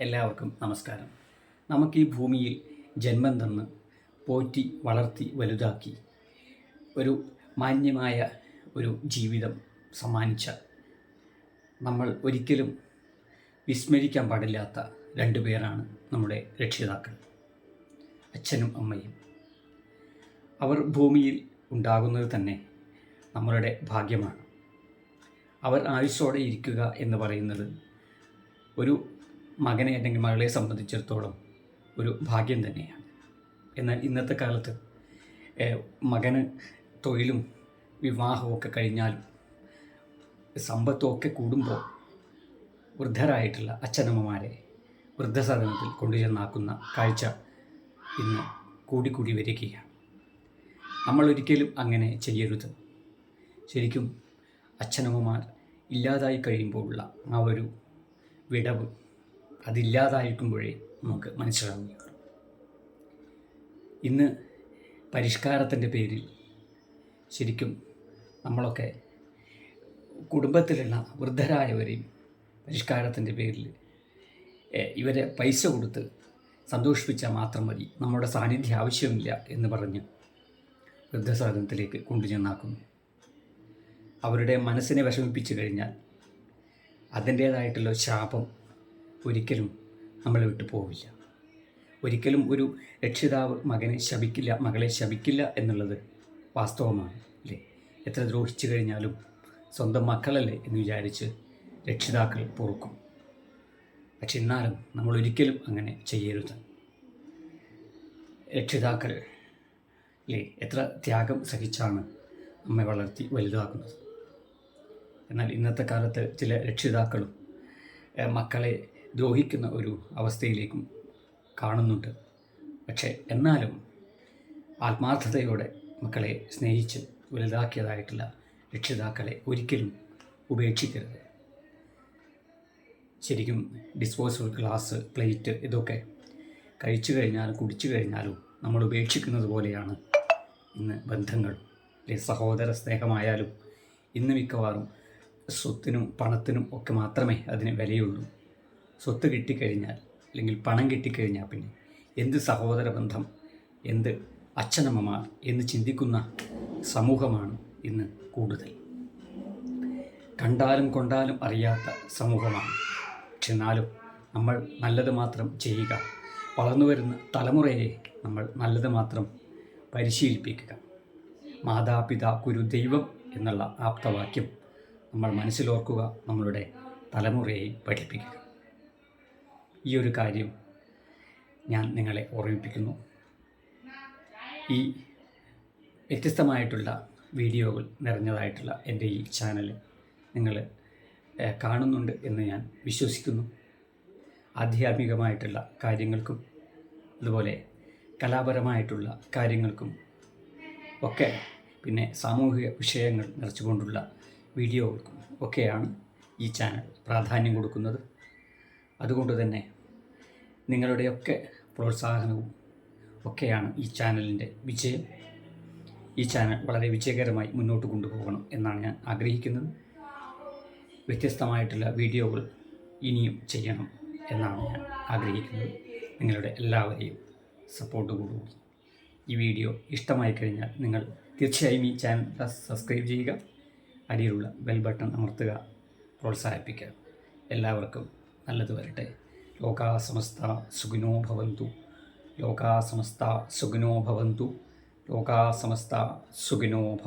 എല്ലാവർക്കും നമസ്കാരം. നമുക്ക് ഈ ഭൂമിയിൽ ജന്മം തന്ന് പോറ്റി വളർത്തി വലുതാക്കി ഒരു മാന്യമായ ഒരു ജീവിതം സമ്മാനിച്ച നമ്മൾ ഒരിക്കലും വിസ്മരിക്കാൻ പാടില്ലാത്ത രണ്ടു പേരാണ് നമ്മുടെ രക്ഷിതാക്കൾ അച്ഛനും അമ്മയും. അവർ ഭൂമിയിൽ ഉണ്ടാകുന്നത് തന്നെ നമ്മളുടെ ഭാഗ്യമാണ്. അവർ ആയുസ്സോടെ ഇരിക്കുക എന്ന് പറയുന്നത് ഒരു മകനെ അല്ലെങ്കിൽ മകളെ സംബന്ധിച്ചിടത്തോളം ഒരു ഭാഗ്യം തന്നെയാണ്. എന്നാൽ ഇന്നത്തെ കാലത്ത് മകന് തൊഴിലും വിവാഹമൊക്കെ കഴിഞ്ഞാലും സമ്പത്തുമൊക്കെ കൂടുമ്പോൾ വൃദ്ധരായിട്ടുള്ള അച്ഛനമ്മമാരെ വൃദ്ധസദനത്തിൽ കൊണ്ടുചെന്നാക്കുന്ന കാഴ്ച ഇന്ന് കൂടിക്കൂടി വരികയാണ്. നമ്മൾ ഒരിക്കലും അങ്ങനെ ചെയ്യരുത്. ശരിക്കും അച്ഛനമ്മമാർ ഇല്ലാതായി കഴിയുമ്പോഴുള്ള ആ ഒരു വിടവ് അതില്ലാതായിരിക്കുമ്പോഴേ നമുക്ക് മനസ്സിലാവുകയുള്ളൂ. ഇന്ന് പരിഷ്കാരത്തിന്റെ പേരിൽ ശരിക്കും നമ്മളൊക്കെ കുടുംബത്തിലുള്ള വൃദ്ധരായവരെയും പരിഷ്കാരത്തിന്റെ പേരിൽ ഇവരെ പൈസ കൊടുത്ത് സന്തോഷിപ്പിച്ചാൽ മാത്രം മതി. നമ്മുടെ സാന്നിധ്യം ആവശ്യമില്ല എന്ന് പറഞ്ഞ് വൃദ്ധസാധനത്തിലേക്ക് കൊണ്ടുചെന്നാക്കുന്നു. അവരുടെ മനസ്സിനെ വിഷമിപ്പിച്ചു കഴിഞ്ഞാൽ അതിന്റേതായിട്ടുള്ള ശാപം ഒരിക്കലും നമ്മളെ വിട്ടു പോവില്ല. ഒരിക്കലും ഒരു രക്ഷിതാവ് മകനെ ശപിക്കില്ല മകളെ ശപിക്കില്ല എന്നുള്ളത് വാസ്തവമാണ് അല്ലേ? എത്ര ദ്രോഹിച്ചു കഴിഞ്ഞാലും സ്വന്തം മക്കളല്ലേ എന്ന് വിചാരിച്ച് രക്ഷിതാക്കൾ പൊറുക്കും. പക്ഷെ എന്നാലും നമ്മൾ ഒരിക്കലും അങ്ങനെ ചെയ്യരുത്. രക്ഷിതാക്കൾ അല്ലേ? എത്ര ത്യാഗം സഹിച്ചാണ് നമ്മെ വളർത്തി വലുതാക്കുന്നത്. എന്നാൽ ഇന്നത്തെ കാലത്ത് ചില രക്ഷിതാക്കളും മക്കളെ ദ്രോഹിക്കുന്ന ഒരു അവസ്ഥയിലേക്കും കാണുന്നുണ്ട്. പക്ഷേ എന്നാലും ആത്മാർത്ഥതയോടെ മക്കളെ സ്നേഹിച്ച് വലുതാക്കിയതായിട്ടുള്ള രക്ഷിതാക്കളെ ഒരിക്കലും ഉപേക്ഷിക്കരുത്. ശരിക്കും ഡിസ്പോസിബിൾ ഗ്ലാസ് പ്ലേറ്റ് ഇതൊക്കെ കഴിച്ചു കഴിഞ്ഞാലും കുടിച്ചു കഴിഞ്ഞാലും നമ്മൾ ഉപേക്ഷിക്കുന്നത് പോലെയാണ് ഇന്ന് ബന്ധങ്ങൾ. സഹോദര സ്നേഹമായാലും ഇന്ന് മിക്കവാറും സ്വത്തിനും പണത്തിനും ഒക്കെ മാത്രമേ അതിന് വിലയുള്ളൂ. സ്വത്ത് കിട്ടിക്കഴിഞ്ഞാൽ അല്ലെങ്കിൽ പണം കിട്ടിക്കഴിഞ്ഞാൽ പിന്നെ എന്ത് സഹോദര ബന്ധം എന്ത് അച്ഛനമ്മമാർ എന്ന് ചിന്തിക്കുന്ന സമൂഹമാണ് ഇന്ന് കൂടുതൽ. കണ്ടാലും കൊണ്ടാലും അറിയാത്ത സമൂഹമാണ്. പക്ഷെ എന്നാലും നമ്മൾ നല്ലത് മാത്രം ചെയ്യുക വളർന്നു വരുന്ന തലമുറയെ നമ്മൾ നല്ലത് മാത്രം പരിശീലിപ്പിക്കുക. മാതാപിതാ കുരു ദൈവം എന്നുള്ള ആപ്തവാക്യം നമ്മൾ മനസ്സിലോർക്കുക നമ്മളുടെ തലമുറയെ പഠിപ്പിക്കുക. ഈ ഒരു കാര്യം ഞാൻ നിങ്ങളെ ഓർമ്മിപ്പിക്കുന്നു. ഈ വ്യത്യസ്തമായിട്ടുള്ള വീഡിയോകൾ നിറഞ്ഞതായിട്ടുള്ള എന്റെ ഈ ചാനൽ നിങ്ങൾ കാണുന്നുണ്ട് എന്ന് ഞാൻ വിശ്വസിക്കുന്നു. ആധ്യാത്മികമായിട്ടുള്ള കാര്യങ്ങൾക്കും അതുപോലെ കലാപരമായിട്ടുള്ള കാര്യങ്ങൾക്കും ഒക്കെ പിന്നെ സാമൂഹിക വിഷയങ്ങൾ നിറച്ചുകൊണ്ടുള്ള വീഡിയോകൾക്കും ഒക്കെയാണ് ഈ ചാനൽ പ്രാധാന്യം കൊടുക്കുന്നത്. അതുകൊണ്ട് തന്നെ നിങ്ങളുടെയൊക്കെ പ്രോത്സാഹനവും ഒക്കെയാണ് ഈ ചാനലിന്റെ വിജയം. ഈ ചാനൽ വളരെ വിജയകരമായി മുന്നോട്ട് കൊണ്ടുപോകണം എന്നാണ് ഞാൻ ആഗ്രഹിക്കുന്നത്. വ്യത്യസ്തമായിട്ടുള്ള വീഡിയോകൾ ഇനിയും ചെയ്യണം എന്നാണ് ഞാൻ ആഗ്രഹിക്കുന്നത്. നിങ്ങളുടെ എല്ലാവരെയും സപ്പോർട്ട് കൂടുക ഈ വീഡിയോ ഇഷ്ടമായി കഴിഞ്ഞാൽ നിങ്ങൾ തീർച്ചയായും ഈ ചാനൽ സബ്സ്ക്രൈബ് ചെയ്യുക. അടിയിലുള്ള ബെൽ ബട്ടൺ അമർത്തുക പ്രോത്സാഹിപ്പിക്കുക. എല്ലാവർക്കും നല്ലത് വരട്ടെ. ലോകാ സമസ്ത സുഖിനോ ഭവന്തു. ലോകാ സമസ്ത സുഖിനോ ഭവന്തു. ലോകാ സമസ്ത സുഖിനോ